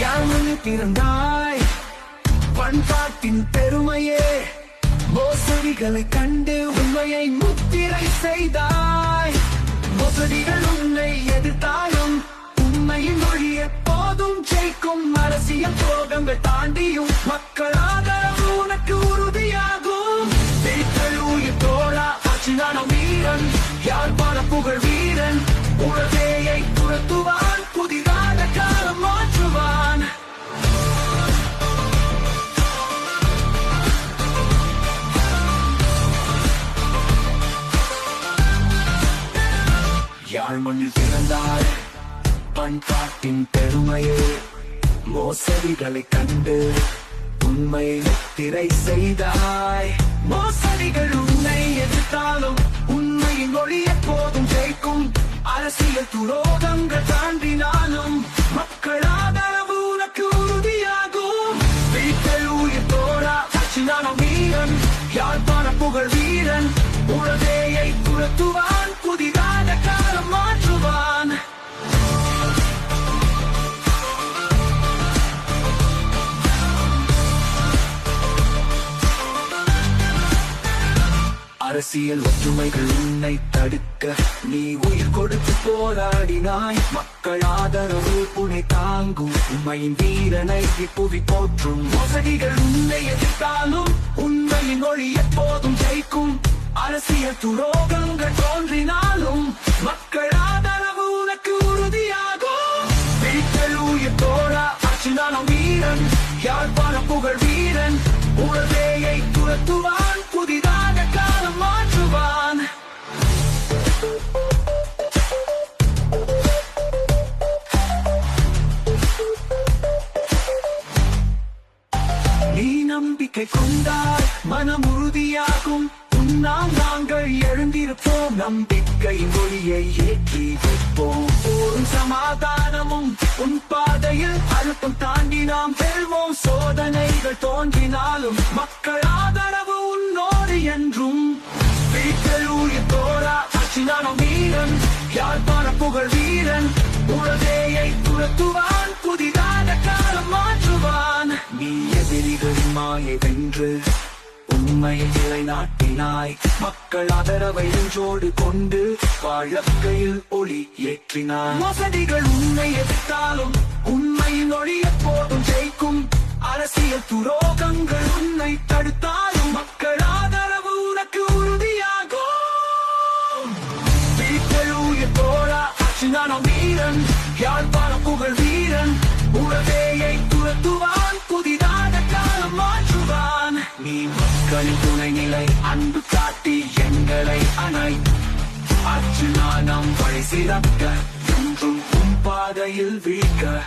யாழ்மொழி பிறந்தாய் பண்பாட்டின் பெருமையே மோசடிகளை கண்டு உண்மையை முத்திரை செய்தாய். மோசடிகள் உன்னை எதிர்த்தாலும் உண்மையின் மொழி எப்போதும் ஜெயிக்கும். அரசியல் போகங்கள் தாண்டியும் மக்கள் ஆதரவு உனக்கு உறுதியாகும். தோழா ஆட்சி அச்சுதான வீரன். யார் பல புகழ் யாழ் மண்ணில் பிறந்தார் பண்பாட்டின் பெருமையே மோசடிகளை கண்டு உண்மை திரை செய்தாய். மோசடிகள் உன்னை எதிர்த்தாலும் உண்மையின் மொழி எப்போதும் ஜெயிக்கும். அரசியல் துரோகங்கள் தாண்டினாலும் மக்கள் ஆதரவு உனக்கு உறுதியாகும். வீட்டில் உயிர் தோழா சச்சிதான வீரன் யாழ்ப்பாண புகழ் வீரன் உலகையை துரத்துவார் அரசியல் ஒற்றுமைகள் உன்னை தடுக்க. நீ உயிர் கொடுத்து போராடினாய். மக்கள் ஆதரவு புனை தாங்கும். உண்மையின் வீரனை புவி போற்றும். மோசடிகள் உன்னை எதிர்த்தாலும் உண்மையின் மொழி எப்போதும் ஜெயிக்கும். அரசியல் துரோகங்கள் தோன்றினாலும் மக்கள் ஆதரவு உனக்கு உறுதியாகும். வீட்டில் தோழா அச்சுதான வீரன். யாழ்ப்பாண புகழ் வீரன். உலகையை துரத்துவான். நம்பிக்கை கொண்டால் மனம் உறுதியாகும். உன்னால் நாங்கள் எழுந்திருப்போம். நம்பிக்கை மொழியை ஏற்றி வைப்போம். போரும் சமாதானமும் உன் பாதையில் அழுத்தம் தாண்டி நாம் பெறுவோம். சோதனைகள் தோன்றினாலும் மக்கள் ஆதரவு உன்னோடு என்றும். வீட்டில் உயிர் தோழா அச்சினான வீரன். யாழ்ப்பாண புகழ் வீரன்? உலகையை துரத்துவார். மாயை வென்று உண்மையை நிலைநாட்டினாய். மக்கள் அதரவை நெஞ்சோடு கொண்டு வாழ்க்கையில் ஒளி ஏற்றினாய். மோசடிகள் உண்மை எதிர்த்தாலும் உண்மையின் ஒளி எப்போதும் ஜெயிக்கும். அரசியல் துரோகங்கள் உன்னை தடுத்தாலும் மக்கள் ஆதரவு உனக்கு உறுதியாகும். வீட்டில் தோழா அச்சுதான வீரன் யாழ்ப்பாண புகழ் வீரன் உலகையை துரத்துவான் புதிர் மாற்றுவான். நீ மக்களின் துணை நிலை அன்பு காட்டி எங்களை அணை. அச்சு நானம் வழி சிறக்க என்றும் பாதையில் வீழ்க.